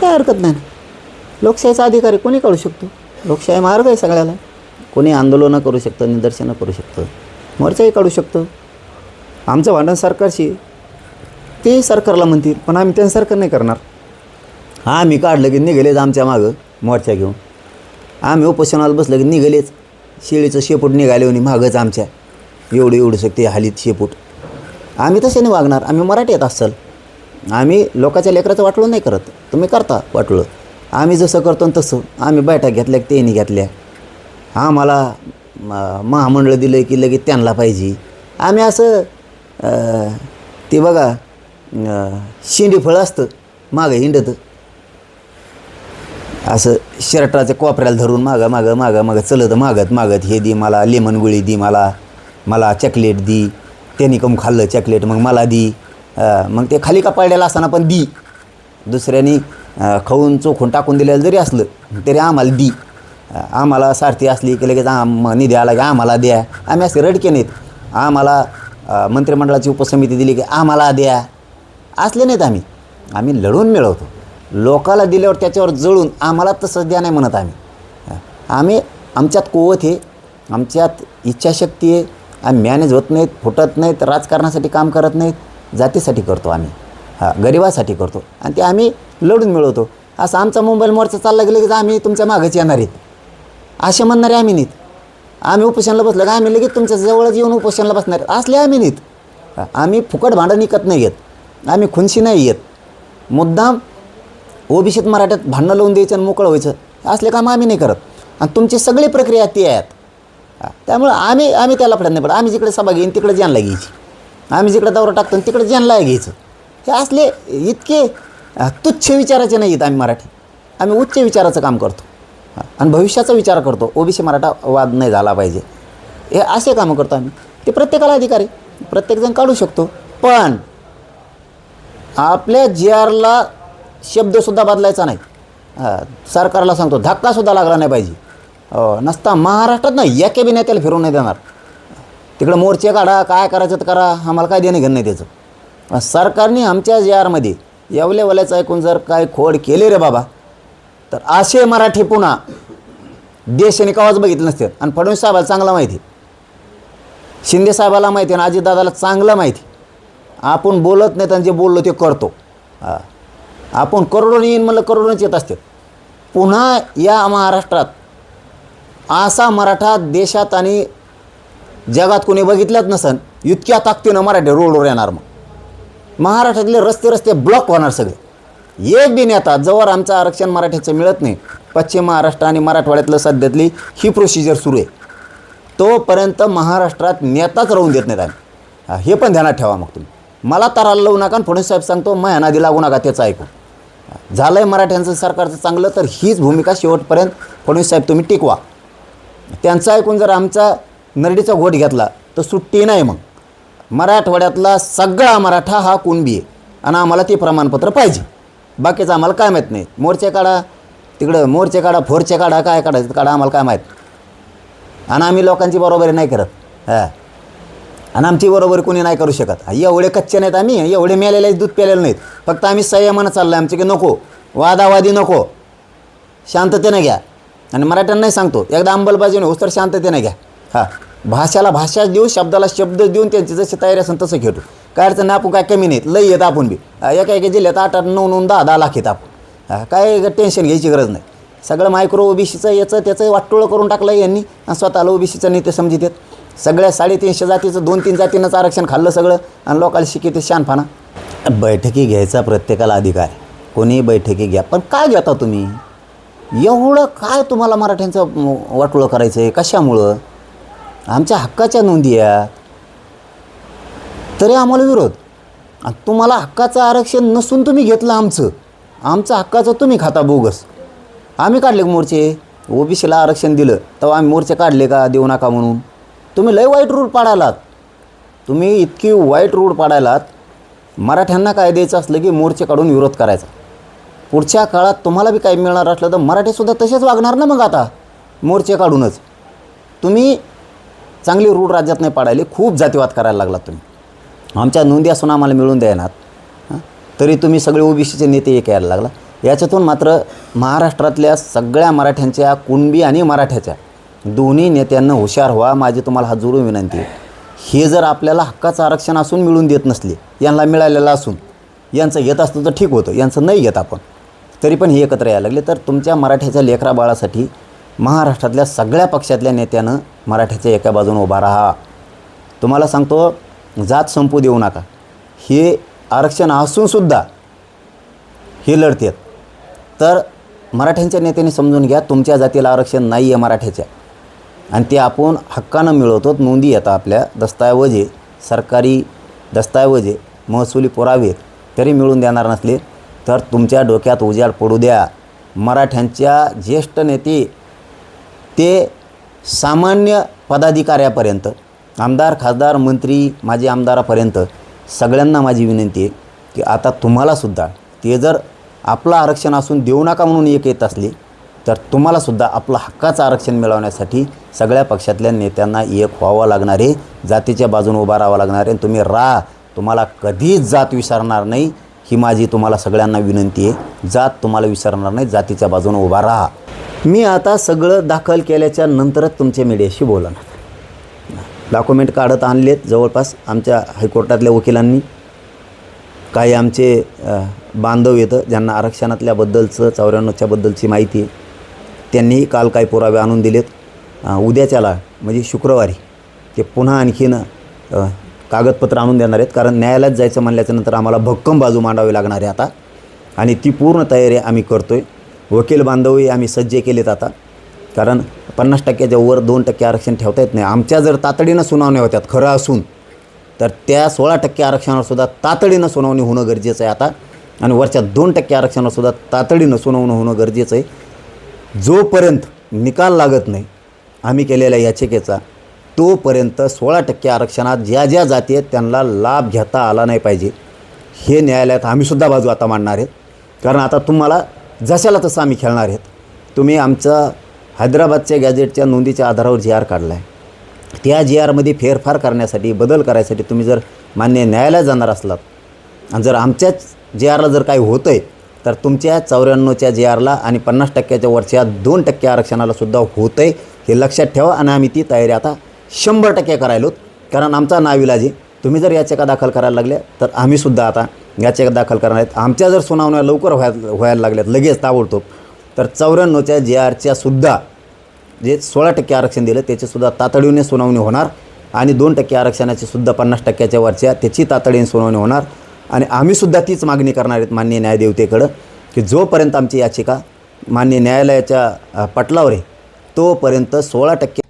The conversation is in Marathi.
काय हरकत नाही. लोकशाहीचा अधिकार आहे कोणी काढू शकतो? लोकशाही मार्ग आहे सगळ्याला. कोणी आंदोलनं करू शकतं निदर्शनं करू शकतं. मोर्चाही काढू शकतं. आमचं भांडण सरकारशी ते सरकारला म्हणतील पण आम्ही त्यांच्यासारखं नाही करणार. हा आम्ही काढलं की निघालेच आमच्या मागं मोर्चा घेऊन. आम्ही उपोषणाला बसलं की निघालेच. शेळीचं शेपूट निघाले आणि मागच आमच्या. एवढं एवढं शकते हालीत शेपूट. आम्ही तसे नाही वागणार. आम्ही मराठी येत असाल. आम्ही लोकाच्या लेकराचं वाटलं नाही करत. तुम्ही करता वाटलं आम्ही जसं करतो तसं. आम्ही बैठक घेतल्या की त्यांनी घेतल्या. आम्हाला म- महामंडळ दिलं की लगेच त्यांना पाहिजे. आम्ही असं ते बघा अं, शेंडी फळं असतं मागं हिंडतं. असं शर्टाचं कोपऱ्याला धरून मागं मागं मागं मागं चलत मागत मागत हे दी मला लेमन गोळी दी मला मला चॉकलेट दी. त्यांनी कम खाल्लं चॉकलेट मग मला दी. मग ते खाली का पडलेलं असताना पण दी. दुसऱ्यानी खाऊन चोखून टाकून दिलेलं जरी असलं तरी आम्हाला दी. आम्हाला सारथी असली की लगेच आम निधी आला की आम्हाला द्या. आम्ही असे रडके नाहीत. आम्हाला मंत्रिमंडळाची उपसमिती दिली की आम्हाला द्या. असले नाहीत आम्ही. आम्ही लढून मिळवतो. लोकाला दिल्यावर त्याच्यावर जळून आम्हाला तसंच द्या नाही म्हणत आम्ही. आम्ही आमच्यात कुवत आहे आमच्यात इच्छाशक्ती आहे आम्ही मॅनेज होत नाहीत फुटत नाहीत राजकारणासाठी काम करत नाहीत. जातीसाठी करतो आम्ही. हां गरिबासाठी करतो. आणि ते आम्ही लढून मिळवतो. असं आमचा मोबाईल मोर्चा चालला गेलं की आम्ही तुमच्या मागच येणार आहेत. असे म्हणणारे आम्ही नाहीत. आम्ही उपोषणाला बसलं का आम्ही लगेच तुमच्या जवळच येऊन उपोषणाला बसणार असले आम्ही नाहीत. आम्ही फुकट भांडं विकत नाही येत. आम्ही खुनशी नाही येत. मुद्दाम ओबीसीत मराठ्यात भांडणं लावून द्यायचं आणि मोकळं व्हायचं. असले काम आम्ही नाही करत. आणि तुमची सगळी प्रक्रिया ती आहेत. त्यामुळं आम्ही आम्ही त्याला फडत नाही पडत. आम्ही जिकडे सभा घेईन तिकडे जानला घ्यायची. आम्ही जिकडं दौरा टाकतो आणि तिकडे जानला घ्यायचं. हे असले इतके तुच्छ विचाराचे नाही आहेत आम्ही मराठी. आम्ही उच्च विचाराचं काम करतो. आणि भविष्याचा विचार करतो. ओबीसी मराठा वाद नाही झाला पाहिजे. हे असे कामं करतो आम्ही. ते प्रत्येकाला अधिकार आहे. प्रत्येकजण काढू शकतो. पण आपल्या जी आरला शब्दसुद्धा बदलायचा नाही. सरकारला सांगतो धक्कासुद्धा लागला नाही पाहिजे. नसता महाराष्ट्रात नाही या बी नेत्याला फिरवून नाही देणार. तिकडं मोर्चे काढा काय करायचं तर करा आम्हाला काय देणं घेणं नाही त्याचं. सरकारने आमच्या यारमध्ये आरमध्ये वल्याचं ऐकून जर काय खोड केले रे बाबा तर असे मराठी पुन्हा देशाने कवाच बघितलं नसते. आणि फडणवीस साहेबाला चांगला माहिती शिंदे साहेबाला माहिती आणि अजितदादाला चांगलं माहिती आपण बोलत नाही आणि जे बोललो ते करतो. आपण करोडोनी येईन म्हणलं करोडोनीच येत असते. पुन्हा या महाराष्ट्रात असा मराठा देशात आणि जगात कोणी बघितलंच नसन इतक्या ताकदीनं मराठी रोडवर येणार मग. महाराष्ट्रातले रस्ते रस्ते ब्लॉक होणार सगळे. एक बी नेता जवळ आमचं आरक्षण मराठीचं मिळत नाही. पश्चिम महाराष्ट्र आणि मराठवाड्यातलं सध्यातली ही प्रोसिजर सुरू आहे. तोपर्यंत महाराष्ट्रात नेताच राहून देत नाहीत आम्ही. हे पण ध्यानात ठेवा मग तुम्ही. मला तराला लावू नका आणि फडणवीस साहेब सांगतो मग नादी लागू नका त्याचं ऐकून झालं आहे मराठ्यांचं सरकारचं चांगलं तर हीच भूमिका शेवटपर्यंत फडणवीस साहेब तुम्ही टिकवा. त्यांचं ऐकून जर आमचा नरडीचा घोट घेतला तर सुट्टी नाही मग. मराठवाड्यातला सगळा मराठा हा कुणबी आहे आणि आम्हाला ते प्रमाणपत्र पाहिजे. बाकीचं आम्हाला काय माहीत नाही. मोर्चे काढा तिकडं मोर्चे काढा फोरचे काढा काय काढायचं काढा आम्हाला काय माहीत. आणि आम्ही लोकांची बरोबरी नाही करत. हां. आणि आमची बरोबरी कोणी नाही करू शकत. एवढे कच्चे नाहीत आम्ही एवढे मेलेले दूध प्यालेले नाहीत. फक्त आम्ही संयमानं चाललं आहे आमचे की नको. वादावादी नको. शांततेनं घ्या. आणि मराठ्यांनाही सांगतो एकदा अंमलबाजीने होस तर शांततेनं घ्या. हां. भाषाला भाषा देऊ शब्दाला शब्द देऊन त्यांची जशी तयारी असेल तसं घेतो काय अडचण नाही आपण काय कमी नाहीत लई येत आपण बी. एका एका जिल्ह्यात आठ आठ नऊ नऊ दहा दहा लाख येत आपण. काय टेन्शन घ्यायची गरज नाही. सगळं मायक्रो ओबीसीचं याचं त्याचं वाटोळं करून टाकलं यांनी आणि स्वतःला ओबीसीचं नेते समजित आहेत. सगळ्या साडेतीनशे जातीचं दोन तीन जातीनंच आरक्षण खाल्लं सगळं आणि लोकांना शिकिते शानफाना. बैठकी घ्यायचा प्रत्येकाला अधिकार. आहे. कोणी बैठकी घ्या. पण काय घेता तुम्ही? एवढं काय तुम्हाला मराठ्यांचं वाटोळं करायचं आहे कशामुळं? आमच्या हक्काच्या नोंदी आहेत. तरी आम्हाला विरोध. तुम्हाला हक्काचं आरक्षण नसून तुम्ही घेतलं आमचं. आमचं हक्काचं तुम्ही खाता बोगस. आम्ही काढले मोर्चे? ओबीसीला आरक्षण दिलं तेव्हा आम्ही मोर्चे काढले का? देऊ नका म्हणून. तुम्ही लय वाईट रूट पाडायलात तुम्ही इतकी वाईट रूल पाडायलात. मराठ्यांना काय द्यायचं असलं की मोर्चे काढून विरोध करायचा. पुढच्या काळात तुम्हाला बी काही मिळणार असलं तर मराठीसुद्धा तसेच वागणार ना मग आता. मोर्चे काढूनच. तुम्ही चांगली रूढ राज्यात नाही पाडायली खूप जातीवाद करायला लागला तुम्ही. आमच्या नोंदी असून आम्हाला मिळून द्यायनात तरी तुम्ही सगळे ओबीसीचे नेते एक यायला लागला. याच्यातून मात्र महाराष्ट्रातल्या सगळ्या मराठ्यांच्या कुणबी आणि मराठ्याच्या दोन्ही नेत्यांना हुशार व्हा माझी तुम्हाला हात जोडून विनंती आहे. हे जर आपल्याला हक्काचं आरक्षण असून मिळून देत नसले यांना मिळालेलं असून यांचं येत असतं तर ठीक होतं यांचं नाही येत आपण. तरी पण हे एकत्र यायला लागले. तर तुमच्या मराठ्याच्या लेकरा बाळासाठी महाराष्ट्रातल्या सगळ्या पक्षातल्या नेत्यानं मराठ्याच्या एका बाजूने उभा राहा. तुम्हाला सांगतो जात संपू देऊ नका. हे आरक्षण असूनसुद्धा हे लढतात. तर मराठ्यांच्या नेत्याने समजून घ्या तुमच्या जातीला आरक्षण नाही आहे मराठ्याच्या. आणि ते आपण हक्कानं मिळवतो नोंदी येतात आपल्या दस्तऐवजे सरकारी दस्तऐवजे महसुली पुरावे तरी मिळून देणार नसले तर तुमच्या डोक्यात उजाड पडू द्या. मराठ्यांच्या ज्येष्ठ नेते ते सामान्य पदाधिकाऱ्यापर्यंत आमदार खासदार मंत्री माजी आमदारापर्यंत सगळ्यांना माझी विनंती आहे की आता तुम्हालासुद्धा ते जर आपलं आरक्षण असून देऊ नका म्हणून एक येत असले तर तुम्हालासुद्धा आपलं हक्काचं आरक्षण मिळवण्यासाठी सगळ्या पक्षातल्या नेत्यांना एक व्हावं लागणार आहे. जातीच्या बाजूने उभा राहावं लागणार आहे आणि तुम्ही राहा. तुम्हाला कधीच जात विसरणार नाही. ही माझी तुम्हाला सगळ्यांना विनंती आहे. जात तुम्हाला विसरणार नाही जातीच्या बाजूने उभा राहा. मी आता सगळं दाखल केल्याच्या नंतरच तुमच्या मीडियाशी बोलणार. डॉक्युमेंट काढत आणलेत जवळपास आमच्या हायकोर्टातल्या वकिलांनी. काही आमचे बांधव येतं ज्यांना आरक्षणातल्याबद्दलचं चौऱ्याण्णवच्याबद्दलची माहिती आहे. त्यांनीही काल काही पुरावे आणून दिलेत. उद्याच्याला म्हणजे शुक्रवारी ते पुन्हा आणखीन कागदपत्र आणून देणार आहेत. कारण न्यायालयात जायचं म्हणल्याच्यानंतर आम्हाला भक्कम बाजू मांडावी लागणार आहे आता. आणि ती पूर्ण तयारी आम्ही करतो आहे वकील बांधवही आम्ही सज्ज केलेत आता. कारण पन्नास टक्क्याच्या वर दोन टक्के आरक्षण ठेवता येत नाही. आमच्या जर तातडीनं सुनावण्या होत्यात खरं असून तर त्या सोळा टक्के आरक्षणावरसुद्धा तातडीनं सुनावणी होणं गरजेचं आहे आता. आणि वरच्या दोन टक्के आरक्षणावरसुद्धा तातडीनं सुनावणं होणं गरजेचं आहे. जोपर्यंत निकाल लागत नाही आम्ही केलेल्या याचिकेचा तोपर्यंत सोळा टक्के आरक्षणात ज्या ज्या जाती आहेत त्यांना लाभ घेता आला नाही पाहिजे. हे न्यायालयात आम्हीसुद्धा बाजू आता मांडणार आहेत. कारण आता तुम्हाला जशाला तसं आम्ही खेळणार आहेत. तुम्ही आमचा हैदराबादच्या गॅजेटच्या नोंदीच्या आधारावर जी आर काढला आहे त्या जी आरमध्ये फेरफार करण्यासाठी बदल करायसाठी तुम्ही जर मान्य न्यायालयात जाणार असलात आणि जर आमच्याच जे आरला जर काही होतं आहे तर तुमच्या चौऱ्याण्णवच्या जे आरला आणि पन्नास टक्क्याच्या वरच्या दोन टक्के आरक्षणालासुद्धा होतं आहे हे लक्षात ठेवा आणि आम्ही ती तयारी आता शंभर टक्के करायलोत. कारण आमचा नाविलाज आहे. तुम्ही जर याचिका दाखल करायला लागल्या तर आम्हीसुद्धा आता याचिका दाखल करणार आहेत. आमच्या जर सुनावण्या लवकर व्हायला व्हायला लागल्यात लगेच ताबडतोब तर चौऱ्याण्णवच्या जे आरच्या सुद्धा जे सोळा टक्के आरक्षण दिलं त्याचीसुद्धा तातडीने सुनावणी होणार. आणि दोन टक्के आरक्षणाची सुद्धा पन्नास टक्क्याच्या वरच्या त्याची तातडीने सुनावणी होणार. आणि आम्हीसुद्धा तीच मागणी करणार आहेत मान्य न्यायदेवतेकडं की जोपर्यंत आमची याचिका मान्य न्यायालयाच्या पटलावर आहे तोपर्यंत सोळा टक्के